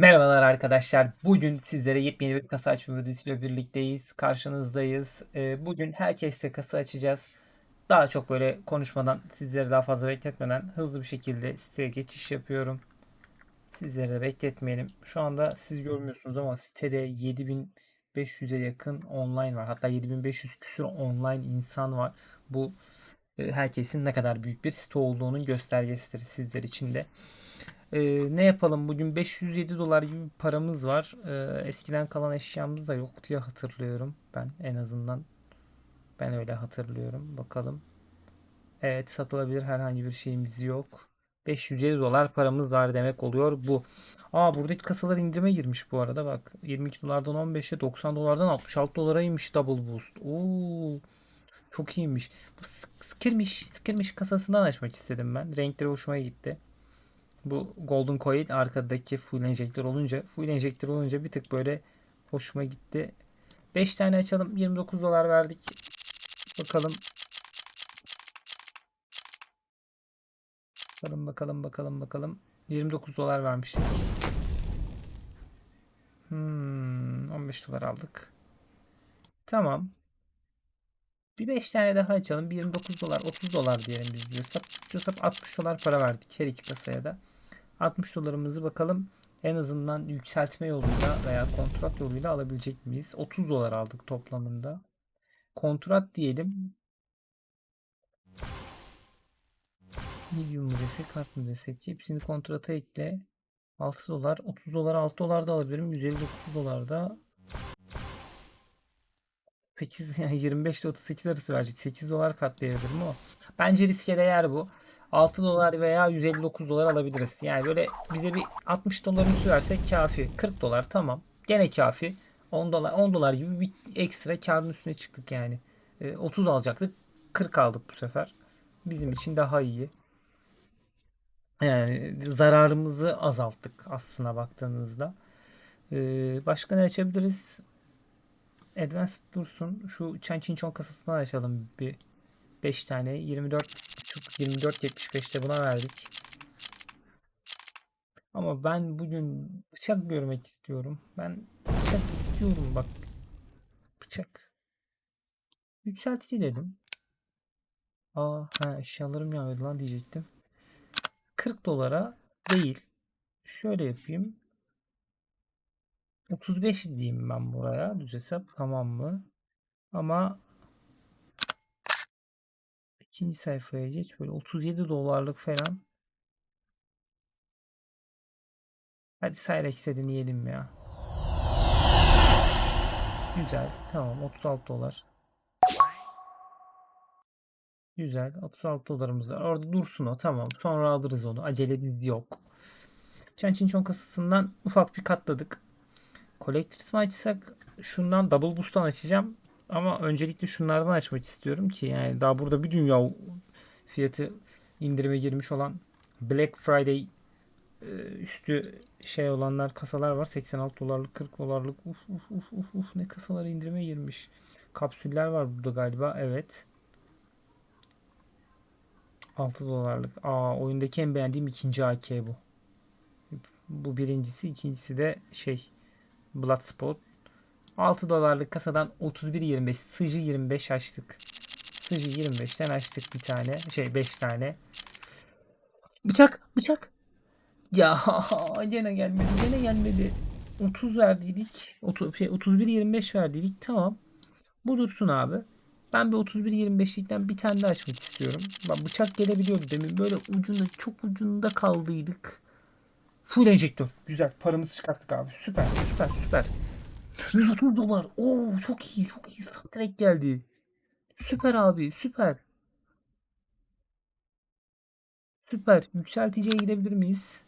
Merhabalar arkadaşlar. Bugün sizlere yepyeni bir kasa açma videosuyla birlikteyiz. Karşınızdayız. Ee, bugün herkesle kasa açacağız. Daha çok böyle konuşmadan, sizleri daha fazla bekletmeden hızlı bir şekilde siteye geçiş yapıyorum. Sizleri de bekletmeyelim. Şu anda siz görmüyorsunuz ama sitede 7500'e yakın online var. Hatta 7500 küsur online insan var. Bu e, herkesin ne kadar büyük bir site olduğunun göstergesidir sizler için de. Ee, ne yapalım bugün 507 dolar gibi bir paramız var. Ee, eskiden kalan eşyamız da yok diye hatırlıyorum ben en azından. Ben öyle hatırlıyorum. Bakalım. Evet satılabilir herhangi bir şeyimiz yok. 507 dolar paramız var demek oluyor bu. Aa buradaki kasalar indirime girmiş bu arada bak. 22 dolardan 15'e 90 dolardan 66 dolara inmiş double boost. Oo. Çok iyiymiş. Bu skirmiş, skirmiş kasasından açmak istedim ben. Renkleri hoşuma gitti. Bu Golden Coil arkadaki full enjektör olunca full enjektör olunca bir tık böyle hoşuma gitti. 5 tane açalım. 29 dolar verdik. Bakalım. Bakalım bakalım bakalım bakalım. 29 dolar vermiştik. Hmm, 15 dolar aldık. Tamam. Bir 5 tane daha açalım. Bir 29 dolar, 30 dolar diyelim biz diyorsak. Diyorsak 60 dolar para verdik her iki kasaya da. 60 dolarımızı bakalım en azından yükseltme yoluyla veya kontrat yoluyla alabilecek miyiz? 30 dolar aldık toplamında. Kontrat diyelim. Medium desek, kart desek? Hepsini kontrata ekle. 6 dolar, 30 dolar, 6 dolar da alabilirim. 159 dolar da 8 yani 25 ile 38 arası verecek. 8 dolar katlayabilirim ama bence riske değer bu. 6 dolar veya 159 dolar alabiliriz. Yani böyle bize bir 60 dolar üstü versek kafi. 40 dolar tamam. Gene kafi. 10 dolar 10 dolar gibi bir ekstra karın üstüne çıktık yani. E, 30 alacaktık. 40 aldık bu sefer. Bizim için daha iyi. Yani zararımızı azalttık aslına baktığınızda. Ee, başka ne açabiliriz? Advanced dursun. Şu Chan Chin Chong kasasından açalım bir 5 tane. 24 buçuk 24.75'te buna verdik. Ama ben bugün bıçak görmek istiyorum. Ben bıçak istiyorum bak. Bıçak. Yükseltici dedim. Aa, ha eşyalarım yağdı lan diyecektim. 40 dolara değil. Şöyle yapayım. 35 diyeyim ben buraya. Düz hesap tamam mı? Ama ikinci sayfaya geç. Böyle 37 dolarlık falan. Hadi Cyrex'e deneyelim ya. Güzel. Tamam 36 dolar. Güzel. 36 dolarımız var. Orada dursun o. Tamam. Sonra alırız onu. Acelemiz yok. Çan Çin Çon kasasından ufak bir katladık. Collectors mı açsak şundan double boost'tan açacağım. Ama öncelikle şunlardan açmak istiyorum ki yani daha burada bir dünya fiyatı indirime girmiş olan Black Friday e, üstü şey olanlar kasalar var. 86 dolarlık 40 dolarlık uf uf uf uf uf ne kasalar indirime girmiş. Kapsüller var burada galiba evet. 6 dolarlık. Aa oyundaki en beğendiğim ikinci AK bu. Bu birincisi ikincisi de şey Bloodsport. 6 dolarlık kasadan 31.25 sıcı 25 açtık. Sıcı 25'ten açtık bir tane. Şey 5 tane. Bıçak bıçak. Ya gene gelmedi gene gelmedi. 30 verdiydik. 30, şey, 31.25 verdiydik. Tamam. Bu dursun abi. Ben bir 31.25'likten bir tane daha açmak istiyorum. Bak bıçak gelebiliyordu demin. Böyle ucunda çok ucunda kaldıydık. Full enjektör. Güzel. Paramızı çıkarttık abi. Süper. Süper. Süper. 130 dolar. Oo çok iyi. Çok iyi. Direkt geldi. Süper abi. Süper. Süper. Yükselticiye gidebilir miyiz?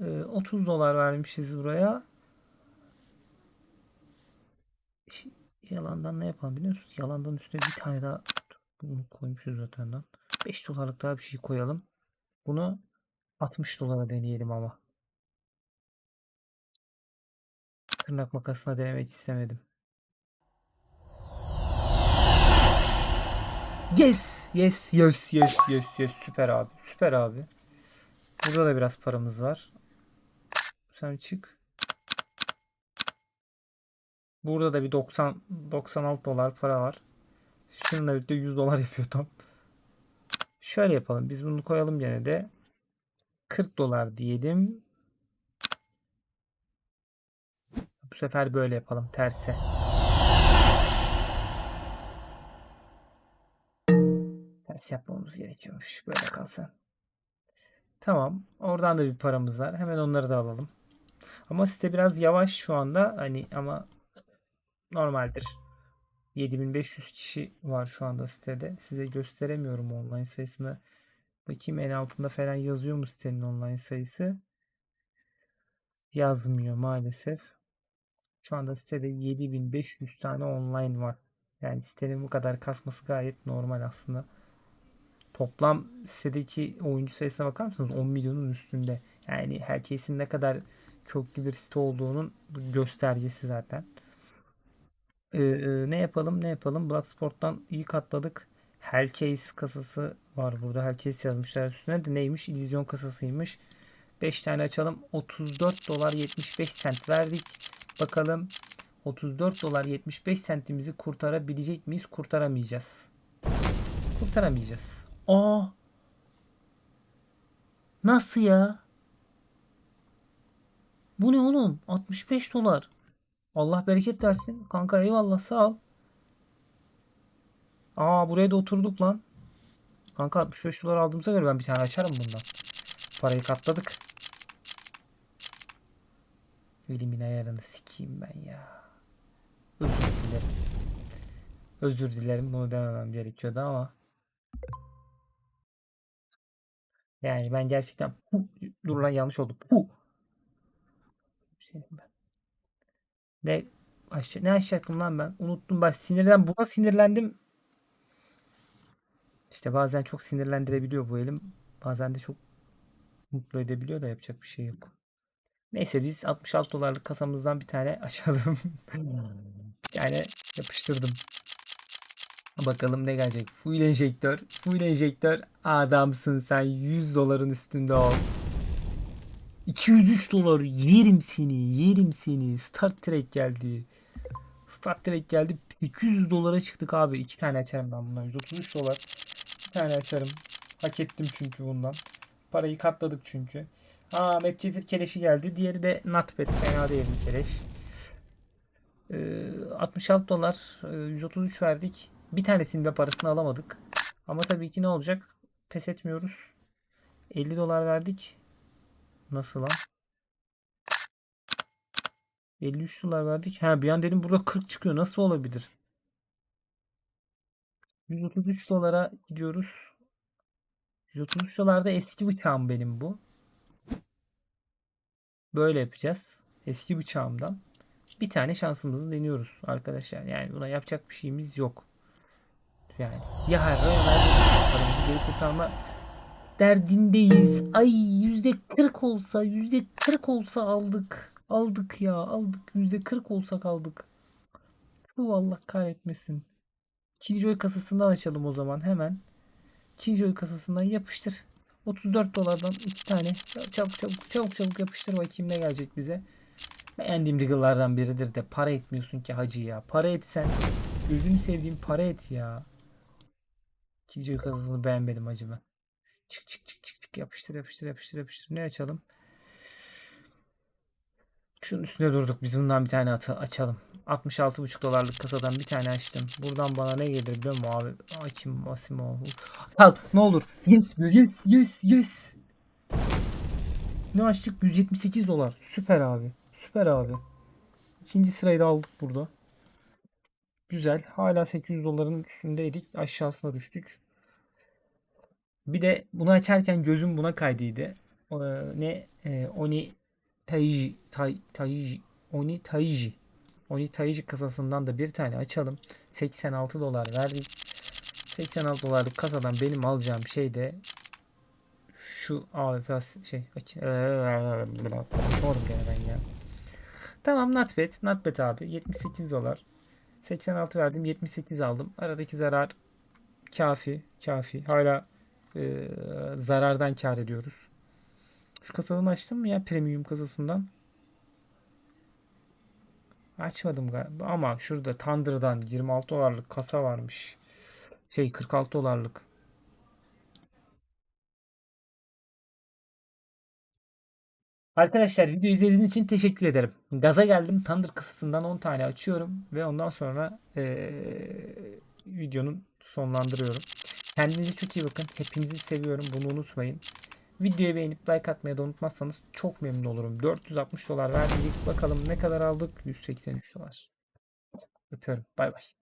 Ee, 30 dolar vermişiz buraya. Yalandan ne yapalım biliyor musunuz? Yalandan üstüne bir tane daha bunu koymuşuz zaten lan. 5 dolarlık daha bir şey koyalım. Bunu 60 dolara deneyelim ama. Tırnak makasına denemek istemedim. Yes! Yes, yes, yes, yes, yes. Süper abi. Süper abi. Burada da biraz paramız var. Sen çık. Burada da bir 90 96 dolar para var. Şununla birlikte 100 dolar yapıyor tam. Şöyle yapalım. Biz bunu koyalım gene de. 40 dolar diyelim. Bu sefer böyle yapalım. Terse. Ters yapmamız gerekiyormuş. Böyle kalsa. Tamam. Oradan da bir paramız var. Hemen onları da alalım. Ama site biraz yavaş şu anda. Hani ama normaldir. 7500 kişi var şu anda sitede. Size gösteremiyorum online sayısını. Bakayım en altında falan yazıyor mu sitenin online sayısı? Yazmıyor maalesef. Şu anda sitede 7500 tane online var. Yani sitenin bu kadar kasması gayet normal aslında. Toplam sitedeki oyuncu sayısına bakar mısınız? 10 milyonun üstünde. Yani herkesin ne kadar köklü bir site olduğunun göstergesi zaten. Ee, e, ne yapalım ne yapalım? Bloodsport'tan iyi katladık. Hellcase kasası var burada. Hellcase yazmışlar üstüne de neymiş? İllüzyon kasasıymış. 5 tane açalım. 34 dolar 75 sent verdik. Bakalım 34 dolar 75 sentimizi kurtarabilecek miyiz? Kurtaramayacağız. Kurtaramayacağız. Aa. Nasıl ya? Bu ne oğlum? 65 dolar. Allah bereket versin. Kanka eyvallah sağ ol. Aa buraya da oturduk lan. Kanka 65 dolar aldığımıza göre ben bir tane açarım bundan. Parayı katladık. Elimin ayarını sikeyim ben ya. Özür dilerim. Özür dilerim bunu dememem gerekiyordu ama. Yani ben gerçekten dur lan yanlış oldu. Puh. Senin ben. Ne aşağı, ne aşağı lan ben? Unuttum ben sinirden buna sinirlendim. İşte bazen çok sinirlendirebiliyor bu elim. Bazen de çok mutlu edebiliyor da yapacak bir şey yok. Neyse biz 66 dolarlık kasamızdan bir tane açalım. yani yapıştırdım. Bakalım ne gelecek. Full enjektör. Full enjektör. Adamsın sen 100 doların üstünde ol. 203 dolar yerim seni yerim seni Start Trek geldi Start Trek geldi 200 dolara çıktık abi 2 tane açarım ben bundan 133 dolar bir tane açarım hak ettim çünkü bundan parayı katladık çünkü Aa Medcezir keleşi geldi diğeri de Notpad fena değil bir keleş ee, 66 dolar 133 verdik bir tanesinin de parasını alamadık ama tabii ki ne olacak pes etmiyoruz 50 dolar verdik Nasıl lan? 53 dolar verdik. Ha bir an dedim burada 40 çıkıyor. Nasıl olabilir? 133 dolara gidiyoruz. 133 dolarda eski bıçağım benim bu. Böyle yapacağız. Eski bıçağımdan. Bir tane şansımızı deniyoruz arkadaşlar. Yani buna yapacak bir şeyimiz yok. Yani ya hayır ya paramızı geri kurtarma derdindeyiz. Ay yüzde kırk olsa yüzde kırk olsa aldık. Aldık ya aldık. Yüzde kırk olsak aldık. Bu Allah kahretmesin. Killjoy kasasından açalım o zaman hemen. Killjoy kasasından yapıştır. 34 dolardan iki tane. Çabuk çabuk çabuk çabuk yapıştır bakayım ne gelecek bize. Beğendiğim Riggle'lardan biridir de para etmiyorsun ki hacı ya. Para etsen gözünü sevdiğim para et ya. Killjoy kasasını beğenmedim hacı ben. Çık çık çık çık çık yapıştır yapıştır yapıştır yapıştır. Ne açalım? Şunun üstünde durduk. Biz bundan bir tane atı açalım. 66,5 dolarlık kasadan bir tane açtım. Buradan bana ne gelir biliyor musun abi? Açayım Massimo. Al ne olur. Yes yes yes yes. Ne açtık? 178 dolar. Süper abi. Süper abi. İkinci sırayı da aldık burada. Güzel. Hala 800 doların üstündeydik. Aşağısına düştük. Bir de bunu açarken gözüm buna kaydıydı. Ee, ne? Ee, Oni Taiji, tai, Taiji, Oni Taiji. Oni Taiji kasasından da bir tane açalım. 86 dolar verdik. 86 dolarlık kasadan benim alacağım şey de şu AWP şey Sorun gene ben ya. Tamam Notpad. Notpad abi. 78 dolar. 86 verdim. 78 aldım. Aradaki zarar kafi. Kafi. Hala e, zarardan kar ediyoruz. Şu kasadan açtım mı ya premium kasasından? açmadım galiba ama şurada Thunder'dan 26 dolarlık kasa varmış. Şey 46 dolarlık. Arkadaşlar video izlediğiniz için teşekkür ederim. Gaza geldim. Thunder kasasından 10 tane açıyorum ve ondan sonra eee, videonun sonlandırıyorum. Kendinize çok iyi bakın. Hepinizi seviyorum. Bunu unutmayın. Videoyu beğenip like atmayı da unutmazsanız çok memnun olurum. 460 dolar verdik. Bakalım ne kadar aldık? 183 dolar. Öpüyorum. Bay bay.